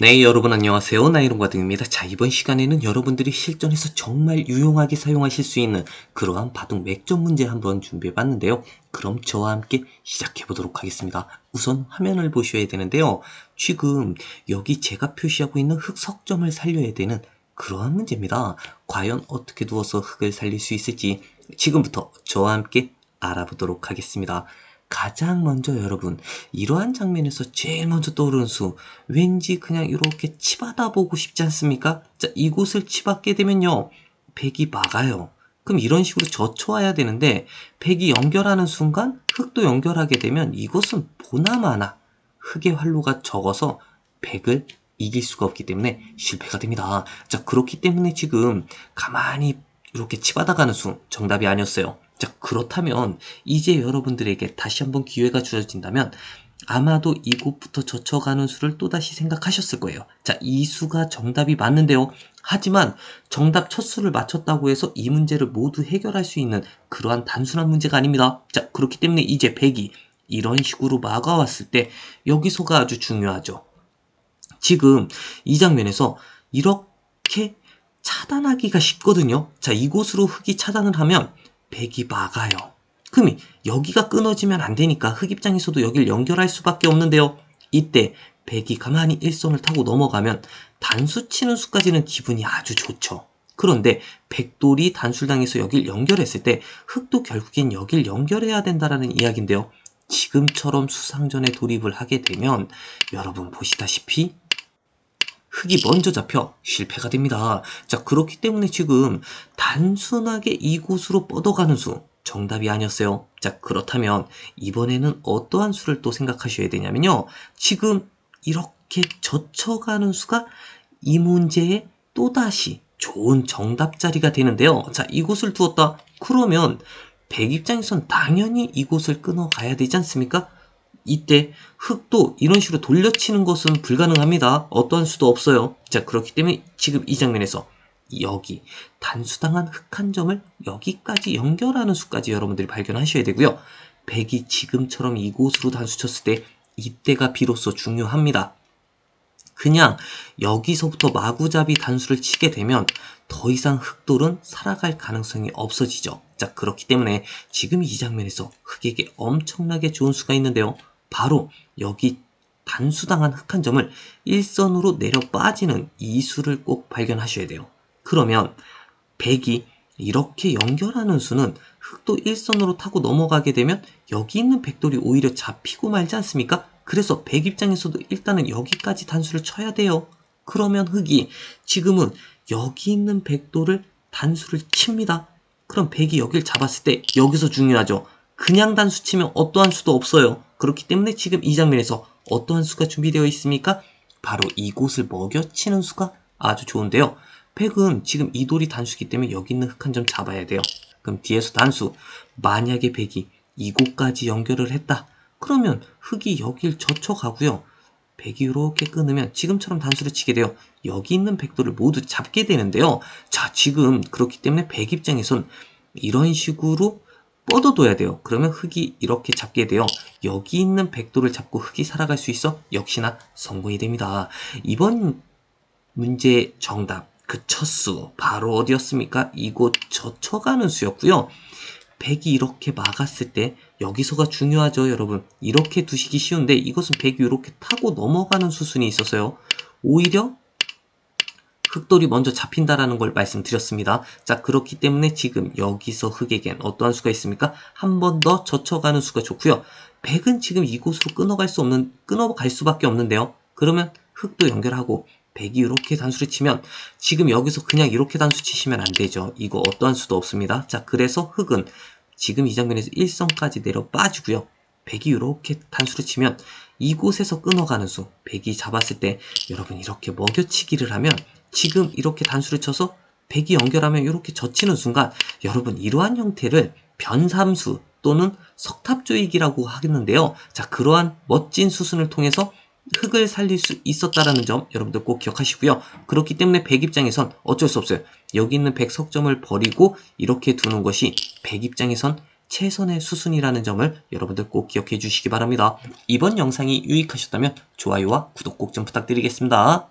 네, 여러분 안녕하세요. 나이롱과등입니다. 자, 이번 시간에는 여러분들이 실전에서 정말 유용하게 사용하실 수 있는 그러한 바둑 맥점 문제 한번 준비해 봤는데요. 그럼 저와 함께 시작해 보도록 하겠습니다. 우선 화면을 보셔야 되는데요. 지금 여기 제가 표시하고 있는 흑 석점을 살려야 되는 그러한 문제입니다. 과연 어떻게 두어서 흑을 살릴 수 있을지 지금부터 저와 함께 알아보도록 하겠습니다. 가장 먼저 여러분 이러한 장면에서 제일 먼저 떠오르는 수 왠지 그냥 이렇게 치받아 보고 싶지 않습니까? 자 이곳을 치받게 되면요 백이 막아요. 그럼 이런 식으로 젖혀와야 되는데 백이 연결하는 순간 흑도 연결하게 되면 이것은 보나마나 흑의 활로가 적어서 백을 이길 수가 없기 때문에 실패가 됩니다. 자 그렇기 때문에 지금 가만히 이렇게 치받아가는 수 정답이 아니었어요 자, 그렇다면 이제 여러분들에게 다시 한번 기회가 주어진다면 아마도 이곳부터 젖혀가는 수를 또다시 생각하셨을 거예요. 자, 이 수가 정답이 맞는데요. 하지만 정답 첫 수를 맞췄다고 해서 이 문제를 모두 해결할 수 있는 그러한 단순한 문제가 아닙니다. 자, 그렇기 때문에 이제 100이 이런 식으로 막아왔을 때 여기서가 아주 중요하죠. 지금 이 장면에서 이렇게 차단하기가 쉽거든요. 자, 이곳으로 흙이 차단을 하면 백이 막아요. 그럼 여기가 끊어지면 안 되니까 흑 입장에서도 여길 연결할 수밖에 없는데요. 이때 백이 가만히 일선을 타고 넘어가면 단수 치는 수까지는 기분이 아주 좋죠. 그런데 백돌이 단술당해서 여길 연결했을 때 흑도 결국엔 여길 연결해야 된다라는 이야기인데요. 지금처럼 수상전에 돌입을 하게 되면 여러분 보시다시피 흙이 먼저 잡혀 실패가 됩니다. 자, 그렇기 때문에 지금 단순하게 이곳으로 뻗어가는 수 정답이 아니었어요. 자, 그렇다면 이번에는 어떠한 수를 또 생각하셔야 되냐면요. 지금 이렇게 젖혀가는 수가 이 문제의 또다시 좋은 정답 자리가 되는데요. 자, 이곳을 두었다. 그러면 백 입장에선 당연히 이곳을 끊어가야 되지 않습니까? 이때 흙도 이런 식으로 돌려치는 것은 불가능합니다. 어떠한 수도 없어요. 자, 그렇기 때문에 지금 이 장면에서 여기 단수당한 흙 한 점을 여기까지 연결하는 수까지 여러분들이 발견하셔야 되고요. 백이 지금처럼 이곳으로 단수 쳤을 때 이때가 비로소 중요합니다. 그냥 여기서부터 마구잡이 단수를 치게 되면 더 이상 흑돌은 살아갈 가능성이 없어지죠. 자, 그렇기 때문에 지금 이 장면에서 흑에게 엄청나게 좋은 수가 있는데요. 바로 여기 단수당한 흑한 점을 일선으로 내려 빠지는 이 수를 꼭 발견하셔야 돼요. 그러면 백이 이렇게 연결하는 수는 흑도 일선으로 타고 넘어가게 되면 여기 있는 백돌이 오히려 잡히고 말지 않습니까? 그래서 백 입장에서도 일단은 여기까지 단수를 쳐야 돼요. 그러면 흑이 지금은 여기 있는 백돌을 단수를 칩니다. 그럼 백이 여길 잡았을 때 여기서 중요하죠. 그냥 단수 치면 어떠한 수도 없어요. 그렇기 때문에 지금 이 장면에서 어떠한 수가 준비되어 있습니까? 바로 이곳을 먹여치는 수가 아주 좋은데요. 백은 지금 이 돌이 단수기 때문에 여기 있는 흑 한 점 잡아야 돼요. 그럼 뒤에서 단수. 만약에 백이 이곳까지 연결을 했다. 그러면 흑이 여길 젖혀가고요. 백이 이렇게 끊으면 지금처럼 단수를 치게 돼요. 여기 있는 백돌을 모두 잡게 되는데요. 자, 지금 그렇기 때문에 백 입장에선 이런 식으로 뻗어둬야 돼요. 그러면 흙이 이렇게 잡게 돼요. 여기 있는 백도를 잡고 흙이 살아갈 수 있어 역시나 성공이 됩니다. 이번 문제 정답 그 첫수 바로 어디였습니까? 이곳 젖혀가는 수였고요. 백이 이렇게 막았을 때 여기서가 중요하죠 여러분 이렇게 두시기 쉬운데 이것은 백이 이렇게 타고 넘어가는 수순이 있어서요 오히려 흑돌이 먼저 잡힌다라는 걸 말씀드렸습니다. 자, 그렇기 때문에 지금 여기서 흑에겐 어떠한 수가 있습니까? 한 번 더 젖혀가는 수가 좋고요. 백은 지금 이곳으로 끊어갈 수 없는, 끊어갈 수밖에 없는데요. 그러면 흑도 연결하고 백이 이렇게 단수를 치면 지금 여기서 그냥 이렇게 단수 치시면 안 되죠. 이거 어떠한 수도 없습니다. 자, 그래서 흑은 지금 이 장면에서 1선까지 내려 빠지고요. 백이 이렇게 단수를 치면 이곳에서 끊어가는 수, 백이 잡았을 때 여러분 이렇게 먹여치기를 하면 지금 이렇게 단수를 쳐서 백이 연결하면 이렇게 젖히는 순간 여러분 이러한 형태를 변삼수 또는 석탑조이기라고 하겠는데요. 자 그러한 멋진 수순을 통해서 흙을 살릴 수 있었다라는 점 여러분들 꼭 기억하시고요. 그렇기 때문에 백 입장에선 어쩔 수 없어요. 여기 있는 백 석점을 버리고 이렇게 두는 것이 백 입장에선 최선의 수순이라는 점을 여러분들 꼭 기억해 주시기 바랍니다. 이번 영상이 유익하셨다면 좋아요와 구독 꼭 좀 부탁드리겠습니다.